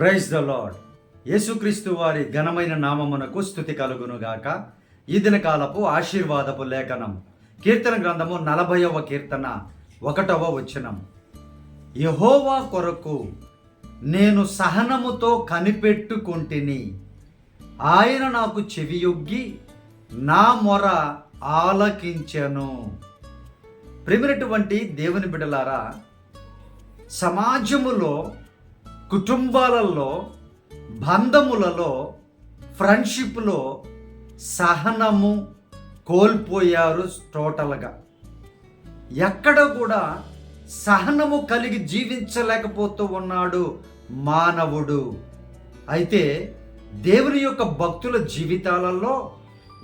Praise the lord యేసుక్రీస్తు వారి ఘనమైన నామమునకు స్థుతి కలుగునుగాక. ఈ దినకాలపు ఆశీర్వాదపు లేఖనం. కీర్తన గ్రంథము నలభైవ కీర్తన ఒకటవ వచనం. యహోవా కొరకు నేను సహనముతో కనిపెట్టుకుంటుని. ఆయన నాకు చెవియొగ్గి నా మొర ఆలకించెను. ప్రిమినటువంటి దేవుని బిడలారా సమాజములో కుటుంబాలలో బంధములలో ఫ్రెండ్షిప్లో సహనము కోల్పోయారు టోటల్గా. ఎక్కడ కూడా సహనము కలిగి జీవించలేకపోతూ ఉన్నాడు మానవుడు. అయితే దేవుని యొక్క భక్తుల జీవితాలలో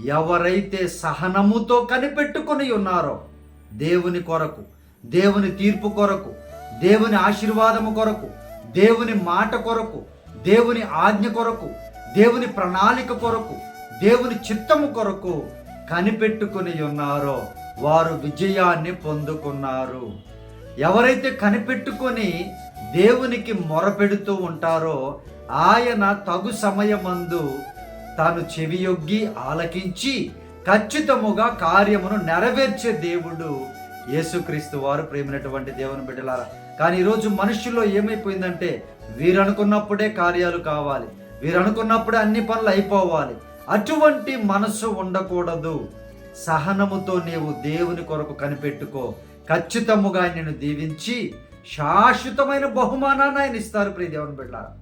ఎవరైతే సహనముతో కనిపెట్టుకొని ఉన్నారో దేవుని కొరకు దేవుని తీర్పు కొరకు దేవుని ఆశీర్వాదము కొరకు దేవుని మాట కొరకు దేవుని ఆజ్ఞ కొరకు దేవుని ప్రణాళిక కొరకు దేవుని చిత్తము కొరకు కనిపెట్టుకుని ఉన్నారో వారు విజయాన్ని పొందుకున్నారు. ఎవరైతే కనిపెట్టుకొని దేవునికి మొరపెడుతూ ఉంటారో ఆయన తగు సమయమందు తాను చెవియొగ్గి ఆలకించి ఖచ్చితముగా కార్యమును నెరవేర్చే దేవుడు యేసుక్రీస్తు వారు ప్రేమినటువంటి దేవుని బిడ్డలారా. కానీ ఈరోజు మనుషుల్లో ఏమైపోయిందంటే వీరు అనుకున్నప్పుడే కార్యాలు కావాలి. వీరు అనుకున్నప్పుడే అన్ని పనులు అయిపోవాలి. అటువంటి మనసు ఉండకూడదు. సహనముతో నీవు దేవుని కొరకు కనిపెట్టుకో. ఖచ్చితముగా నేను దీవించి శాశ్వతమైన బహుమానాన్ని ఆయన ఇస్తారు ప్రియ దేవుని బిడ్డారా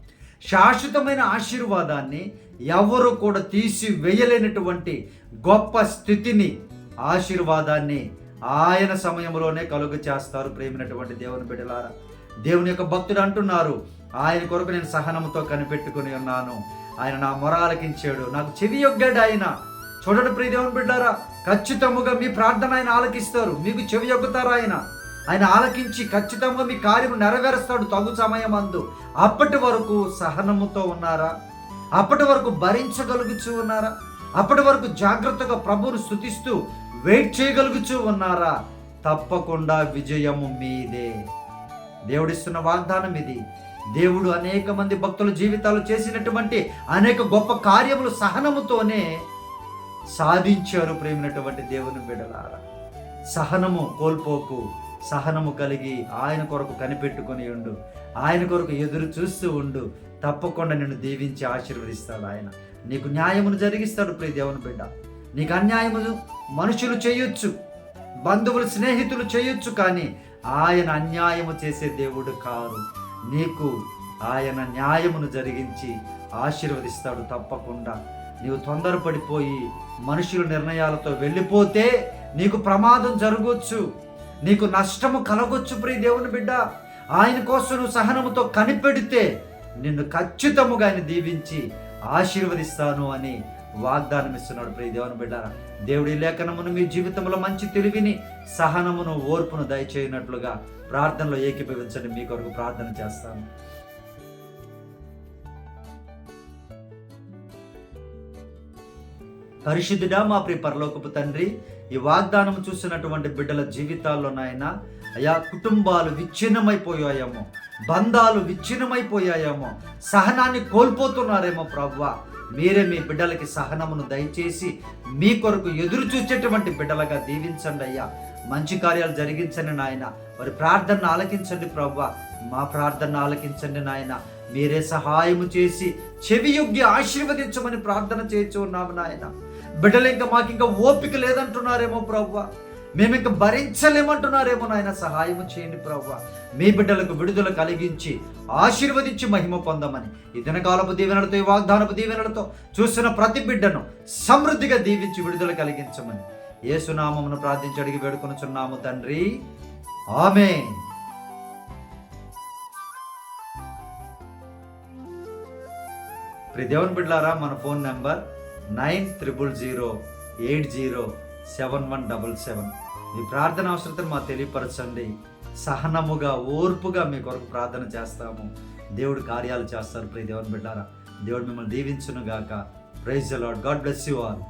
శాశ్వతమైన ఆశీర్వాదాన్ని ఎవరు కూడా తీసి వేయలేనటువంటి గొప్ప స్థితిని ఆశీర్వాదాన్ని ఆయన సమయంలోనే కలుగు చేస్తారు ప్రేమినటువంటి దేవుని బిడ్డలారా. దేవుని యొక్క భక్తుడు అంటున్నారు ఆయన కొరకు నేను సహనంతో కనిపెట్టుకుని ఉన్నాను. ఆయన నా మొర ఆలకించాడు నాకు చెవి యొగ్గాడు ఆయన. చూడండి ప్రియ దేవుని బిడ్డారా ఖచ్చితముగా మీ ప్రార్థన ఆయన ఆలకిస్తారు. మీకు చెవి యొగ్గుతారు ఆయన. ఆయన ఆలకించి ఖచ్చితంగా మీ కార్యము నెరవేరుస్తాడు తగు సమయం అందు అప్పటి వరకు సహనముతో ఉన్నారా? అప్పటి వరకు భరించగలుగుచూ ఉన్నారా? అప్పటి వరకు జాగ్రత్తగా ప్రభువును స్థుతిస్తూ వెయిట్ చేయగలుగుచూ ఉన్నారా? తప్పకుండా విజయము మీదే. దేవుడిస్తున్న వాగ్దానం ఇది. దేవుడు అనేక మంది భక్తుల జీవితాలు చేసినటువంటి అనేక గొప్ప కార్యములు సహనముతోనే సాధించారు ప్రేమినటువంటి దేవుని బిడలారా సహనము కోల్పోకు సహనము కలిగి ఆయన కొరకు కనిపెట్టుకొని ఉండు. ఆయన కొరకు ఎదురు చూస్తూ ఉండు. తప్పకుండా నిన్ను దీవించి ఆశీర్వదిస్తాడు ఆయన. నీకు న్యాయమును జరిగిస్తాడు ప్రియ దేవుని బిడ్డ. నీకు అన్యాయము మనుషులు చేయొచ్చు బంధువులు స్నేహితులు చేయొచ్చు కానీ ఆయన అన్యాయము చేసే దేవుడు కారు. నీకు ఆయన న్యాయమును జరిగించి ఆశీర్వదిస్తాడు తప్పకుండా. నీవు తొందరపడిపోయి మనుషుల నిర్ణయాలతో వెళ్ళిపోతే నీకు ప్రమాదం జరగవచ్చు నీకు నష్టము కలగొచ్చు ప్రియ దేవుని బిడ్డ. ఆయన కోసం నువ్వు సహనముతో కనిపెడితే నిన్ను ఖచ్చితముగా ఆయన దీవించి ఆశీర్వదిస్తాను అని వాగ్దానం ఇస్తున్నాడు ప్రియ దేవుని బిడ్డ దేవుడి లేఖనమును మీ జీవితంలో మంచి తెలివిని సహనమును ఓర్పును దయచేయనట్లుగా ప్రార్థనలో ఏకీభవించండి. మీ కొరకు ప్రార్థన చేస్తాను. పరిశుద్ధుడా మా ప్రియ పరలోకపు తండ్రి ఈ వాగ్దానం చూసినటువంటి బిడ్డల జీవితాల్లో నాయన అయా కుటుంబాలు విచ్ఛిన్నమైపోయాయేమో బంధాలు విచ్ఛిన్నమైపోయాయేమో సహనాన్ని కోల్పోతున్నారేమో ప్రవ్వా మీరే మీ బిడ్డలకి సహనమును దయచేసి మీ కొరకు ఎదురు చూచేటువంటి బిడ్డలుగా దీవించండి అయ్యా. మంచి కార్యాలు జరిగించండి నాయన. వారి ప్రార్థన ఆలకించండి ప్రవ్వ. మా ప్రార్థన ఆలకించండి నాయన. మీరే సహాయము చేసి చెవి ఆశీర్వదించమని ప్రార్థన చేయొచ్చు ఉన్నాము నాయన. బిడ్డలు ఇంకా మాకు ఇంకా ఓపిక లేదంటున్నారేమో ప్రవ్వ. మేము ఇంకా భరించలేమంటున్నారేమో నాయన సహాయం చేయండి ప్రభు మీ బిడ్డలకు విడుదల కలిగించి ఆశీర్వదించి మహిమ పొందమని. ఈ దినకాలపు దీవెనలతో ఈ వాగ్దానపు దీవెనలతో చూసిన ప్రతి బిడ్డను సమృద్ధిగా దీవించి విడుదల కలిగించమని. ఏసునామమును ప్రార్థించి అడిగి వేడుకొనుచున్నాము తండ్రి. ఆమె ప్రిదేవన్ బిడ్లారా మన phone number nine triple zero eight zero seven one double seven. మీ ప్రార్థన అవసరతను మాకు తెలియపరచండి. సహనముగా ఓర్పుగా మీ కొరకు ప్రార్థన చేస్తాము. దేవుడు కార్యాలు చేస్తారు. ప్రియ దేవుని బిడ్డారా దేవుడు మిమ్మల్ని దీవించును గాక praise lord God bless you all